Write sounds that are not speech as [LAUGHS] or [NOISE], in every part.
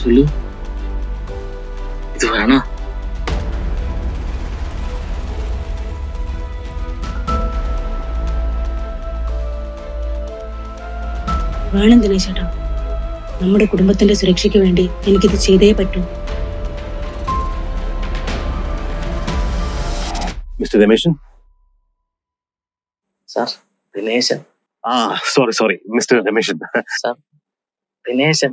സുലു ഇത് വേണോ വേണം ദിനേശേട്ടാ നമ്മുടെ കുടുംബത്തിന്റെ സുരക്ഷയ്ക്ക് വേണ്ടി എനിക്കിത് ചെയ്തേ പറ്റൂ. മിസ്റ്റർ രമേശൻ? സാർ ദിനേശൻ. ആ sorry sorry mister Rameshan. Dineshan.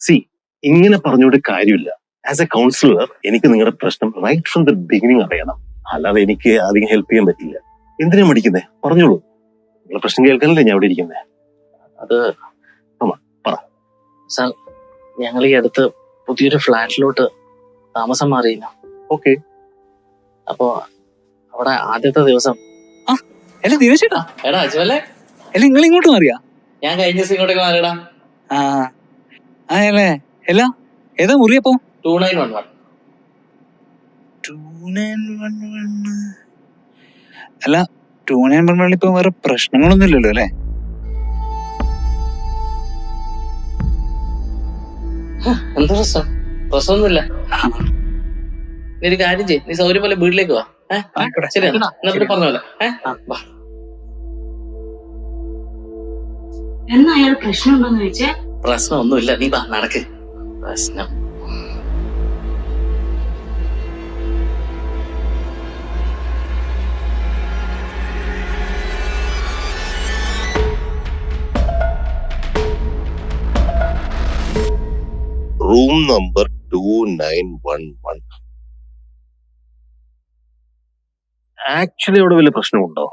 See ഇങ്ങനെ പറഞ്ഞുകൊണ്ട് കാര്യമില്ല. ആസ് എ കൗൺസിലർ എനിക്ക് നിങ്ങളുടെ പ്രശ്നം റൈറ്റ് ഫ്രം ദ ബിഗിനിങ് അറിയണം. അല്ലാതെ എനിക്ക് അധികം ഹെൽപ്പ് ചെയ്യാൻ പറ്റില്ല. എന്തിനാ മടിക്കുന്നേ? പറഞ്ഞോളൂ. നിങ്ങളുടെ പ്രശ്നം കേൾക്കാനല്ലേ ഞാൻ ഇവിടെ ഇരിക്കുന്നേ? അത് പറ. സാർ ഞങ്ങൾ ഈ അടുത്ത് പുതിയൊരു ഫ്ലാറ്റിലോട്ട് താമസം മാറിയില്ല ഓക്കെ അപ്പോ അവിടെ ആദ്യത്തെ ദിവസം. എടാ നിങ്ങൾ ഇങ്ങോട്ട് മാറിയാ? ഞാൻ കഴിഞ്ഞ ദിവസം ഇങ്ങോട്ടേക്ക് മാറിയടാ. ആ. അല്ലേ അല്ല ഏതാ മുറിയപ്പോ? Two nine one one two nine one one അല്ല ടൂ നയൻ വൺ ഇപ്പൊ വേറെ പ്രശ്നങ്ങളൊന്നും ഇല്ലല്ലോ അല്ലേ എന്താ പ്രശ്നം? പ്രശ്നമൊന്നുമില്ല. നീ ഒരു കാര്യം ചെയ്യ്. നീ സൗകര്യം പോലെ വീട്ടിലേക്ക് വാ. ഏഹ്. ശരി എന്നാ. പിന്നെ പറഞ്ഞ പോലെ ഏഹ് വാ. എന്നാ അയാൾ പ്രശ്നമുണ്ടോന്ന് ചോദിച്ചേ? പ്രശ്നമൊന്നുമില്ല നീ വാ നടക്ക്. പ്രശ്നം. Room number two nine one one actually അവിടെ വലിയ പ്രശ്നമുണ്ടോ?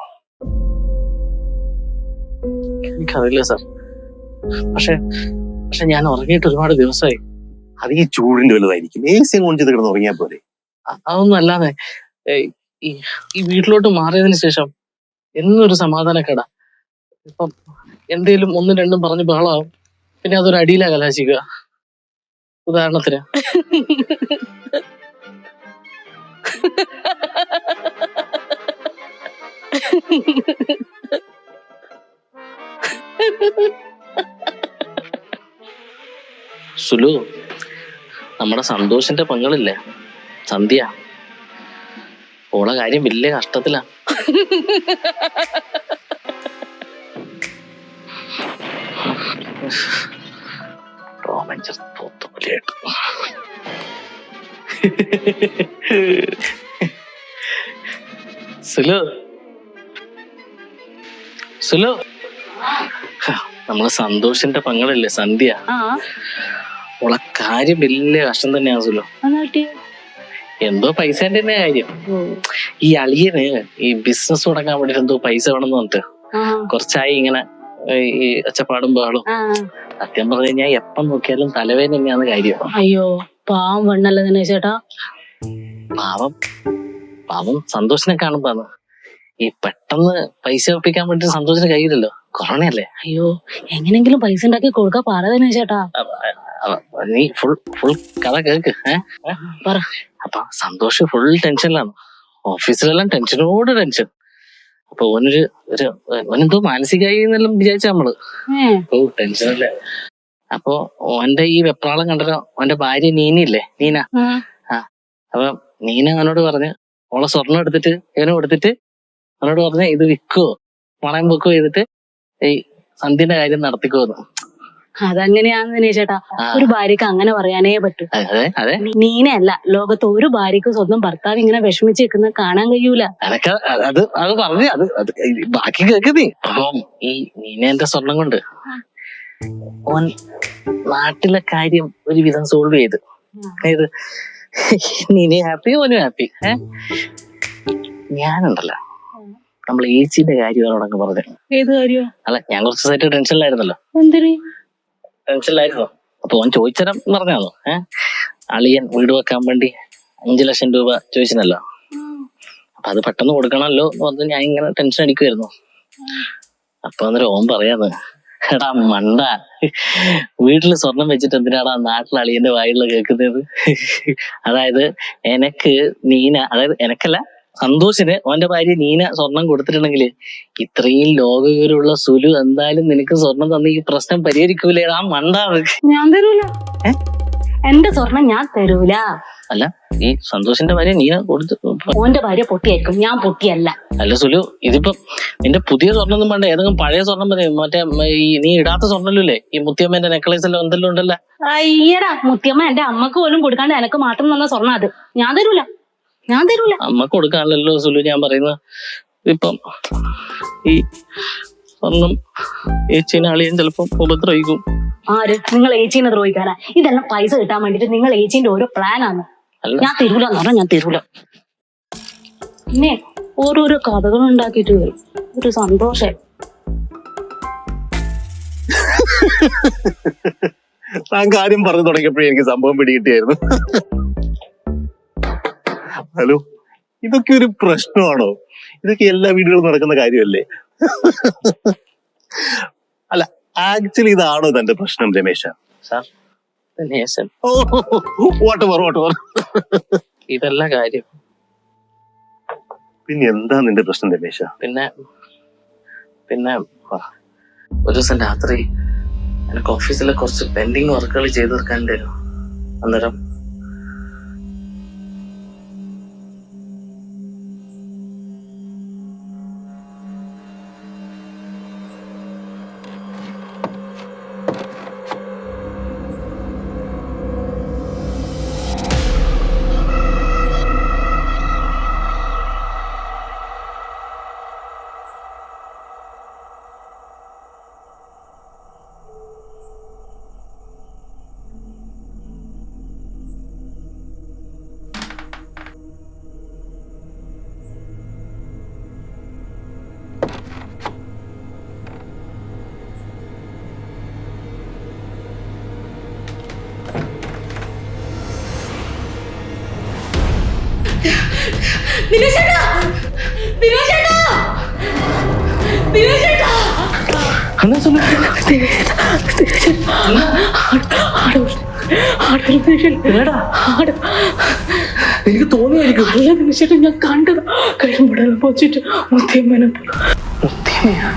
എനിക്കറിയില്ല സാർ പക്ഷെ പക്ഷെ ഞാൻ ഉറങ്ങിയിട്ട് ഒരുപാട് ദിവസമായി. അത് ഈ ചൂടിന്റെ വലുതായിരിക്കും. എ സി കൊണ്ട് ചെയ്ത് കിടന്ന് ഉറങ്ങിയാൽ പോലെ അ- അതൊന്നും അല്ലാതെ ഈ ഈ വീട്ടിലോട്ട് മാറിയതിന് ശേഷം എന്നൊരു സമാധാനക്കേട. ഇപ്പം എന്തേലും ഒന്നും രണ്ടും പറഞ്ഞ് ബഹളാവും. പിന്നെ അതൊരു അടിയിലാ കലാശിക്കുക. ഉദാഹരണത്തിന്. [LAUGHS] സുലു നമ്മുടെ സന്തോഷിന്റെ പങ്കളില്ലേ? സന്ധ്യ ഓളെ കാര്യം വലിയ കഷ്ടത്തിലാ. സുലോ സുലോ. [LAUGHS] നമ്മളെ സന്തോഷിന്റെ പങ്കളല്ലേ സന്ധ്യ. ഓളെ കാര്യം വലിയ കഷ്ടം തന്നെയാണല്ലോ. എന്തോ പൈസ തന്നെ കാര്യം. ഈ അളിയന് ഈ ബിസിനസ് തുടങ്ങാൻ വേണ്ടി എന്തോ പൈസ വേണമെന്ന് പറഞ്ഞിട്ട് കുറച്ചായി ഇങ്ങനെ ഈ ഒച്ചപ്പാടും ബഹളും. സത്യം പറഞ്ഞു കഴിഞ്ഞാൽ എപ്പം നോക്കിയാലും തലവേദന തന്നെയാണ് കാര്യം. അയ്യോ പാവം വണ്ണല്ല ദിനേശേട്ടാ പാവം. പാവം സന്തോഷിനെ കാണുമ്പോന്ന് ഈ പെട്ടെന്ന് പൈസ ഒപ്പിക്കാൻ വേണ്ടി സന്തോഷത്തിന് കഴിയില്ലല്ലോ കൊറോണയല്ലേ? അയ്യോ എങ്ങനെങ്കിലും പൈസ ഉണ്ടാക്കി കൊടുക്കാൻ പാടതന്നെ ചേട്ടാ. നീ ഫുൾ ഫുൾ കഥ കേക്ക് പറ. അപ്പൊ സന്തോഷ് ഫുൾ ടെൻഷനിലാണ്. ഓഫീസിലെല്ലാം ടെൻഷനോട് ടെൻഷൻ. അപ്പൊ ഓനൊരു ഒരു ഓനെന്തോ മാനസികമായി എന്നെല്ലാം വിചാരിച്ച നമ്മൾ. ഓ ടെൻഷനല്ലേ. അപ്പൊ ഓന്റെ ഈ വെപ്രാളം കണ്ടല്ലോ ഓന്റെ ഭാര്യ നീനയില്ലേ? നീന. ആ, അപ്പൊ നീന അവനോട് പറഞ്ഞ് ഓളെ സ്വർണം എടുത്തിട്ട് ഇവനും കൊടുത്തിട്ട് അവനോട് പറഞ്ഞ ഇത് വിൽക്കോ പണയം വെക്കോ ചെയ്തിട്ട് ഈ സന്ധ്യന്റെ കാര്യം നടത്തിക്കോന്ന്. അതങ്ങനെയാന്ന് ദിനേശേട്ടാ ഒരു ഭാര്യക്ക് അങ്ങനെ പറയാനേ പറ്റൂ. നീനയല്ല ലോകത്ത് ഒരു ഭാര്യക്ക് സ്വന്തം ഭർത്താവ് ഇങ്ങനെ വിഷമിച്ച് നിൽക്കുന്നത് കാണാൻ കഴിയൂല. അത് അത് പറഞ്ഞു അത് ബാക്കി കേക്ക് നീ. അപ്പം ഈ നീനേന്റെ സ്വർണം കൊണ്ട് ഓൻ നാട്ടിലെ കാര്യം ഒരുവിധം സോൾവ് ചെയ്ത്. അതായത് നീനെ ഹാപ്പി ഓനും ഹാപ്പി ഏ? ഞാനുണ്ടല്ലോ. നമ്മൾ ഏച്ചിന്റെ കാര്യം അവനോടൊക്കെ പറഞ്ഞു ഏത് കാര്യോ? അല്ല ഞാൻ കുറച്ച് ദിവസമായിട്ട് ടെൻഷനിലായിരുന്നല്ലോ ടെൻഷനിലായിരുന്നോ ടെൻഷനിലായിരുന്നു അപ്പൊ ഓൻ ചോദിച്ചരം പറഞ്ഞാണോ ഏഹ് അളിയൻ വീട് വെക്കാൻ വേണ്ടി അഞ്ചു ലക്ഷം രൂപ ചോദിച്ചിനല്ലോ അപ്പൊ അത് പെട്ടെന്ന് കൊടുക്കണമല്ലോ എന്ന് പറഞ്ഞ് ഞാൻ ഇങ്ങനെ ടെൻഷൻ അടിക്കുമായിരുന്നു അപ്പൊ അന്നേരം ഓൻ പറയാന്ന് എടാ മണ്ട. വീട്ടിൽ സ്വർണം വെച്ചിട്ട് എന്തിനാടാ നാട്ടിൽ അളിയന്റെ വായിലുള്ള കേൾക്കുന്നത്? അതായത് എനക്ക് നീന അതായത് എനക്കല്ല സന്തോഷിന് അവന്റെ ഭാര്യ നീന സ്വർണം കൊടുത്തിട്ടുണ്ടെങ്കിൽ ഇത്രയും ലോകവിവരമുള്ള സുലു എന്തായാലും നിനക്ക് സ്വർണം തന്ന ഈ പ്രശ്നം പരിഹരിക്കൂലേ? ആ മണ്ടാണ് ഞാൻ തരൂല? എന്റെ സ്വർണം ഞാൻ തരൂല. അല്ല ഈ സന്തോഷിന്റെ ഭാര്യ നീന കൊടുത്തു ഓന്റെ ഭാര്യ പൊട്ടിയായിരിക്കും. ഞാൻ പൊട്ടിയല്ല. അല്ല സുലു ഇതിപ്പോ നിന്റെ പുതിയ സ്വർണം ഒന്നും വേണ്ട. ഏതെങ്കിലും പഴയ സ്വർണം മതി. മറ്റേ ഈ നീ ഇടാത്ത സ്വർണല്ലേ ഈ മുത്തിയമ്മേന്റെ നെക്ലേസ് എല്ലാം എന്തെല്ലാം ഉണ്ടല്ലോ? അയ്യടാ മുത്തിയമ്മ എന്റെ അമ്മയ്ക്ക് പോലും കൊടുക്കാണ്ട് എനക്ക് മാത്രം തന്ന സ്വർണം അത്. ഞാൻ തരൂല. ഞാൻ തരൂല. അമ്മ കൊടുക്കാനല്ലോ സുലു ഞാൻ പറയുന്ന ഇപ്പം ഈ സ്വർണം ഏച്ചീനെ അളിയൻ ചിലപ്പം ഉപദ്രവിക്കും ആര്? നിങ്ങൾ ഏച്ചീനെ ദ്രോഹിക്കാനാ? ഇതെല്ലാം പൈസ കിട്ടാൻ വേണ്ടിട്ട് നിങ്ങൾ ഏച്ചീന്റെ ഓരോ പ്ലാനാണ് ആണ്. ഞാൻ തരൂല എന്ന് പറഞ്ഞാൽ ഞാൻ തരൂല. പിന്നെ ഓരോരോ കഥകൾ ഉണ്ടാക്കിയിട്ട് വരും. ഒരു സന്തോഷം. താൻ കാര്യം പറഞ്ഞു തുടങ്ങിയപ്പോഴേ എനിക്ക് സംഭവം പിടികിട്ടിയായിരുന്നു. ഹലോ? ഇതൊക്കെ ഒരു പ്രശ്നമാണോ? ഇതൊക്കെ എല്ലാ വീടുകളിലും നടക്കുന്ന കാര്യമല്ലേ? അല്ല ആക്ച്വലി ഇതാണോ തന്റെ പ്രശ്നം രമേശ സാർ നേശൻ ഓ വാട്ടവർ വാട്ട് വാട്ട് ഇതല്ല കാര്യം. പിന്നെ എന്താ നിന്റെ പ്രശ്നം രമേശ? പിന്നെ പിന്നെ ഒരു ദിവസം രാത്രി എനിക്ക് ഓഫീസിലെ കുറച്ച് പെൻഡിങ് വർക്കുകൾ ചെയ്തു തരും. അന്നേരം സുലു? എവിടെടാ? എനിക്ക് തോന്നിയായിരിക്കും അല്ല നിമിഷം ഞാൻ കണ്ടത് കഴിയുമ്പോഴെല്ലാം പോച്ചിട്ട് മുത്തിയമ്മനെ മുത്തിയമ്മയാ?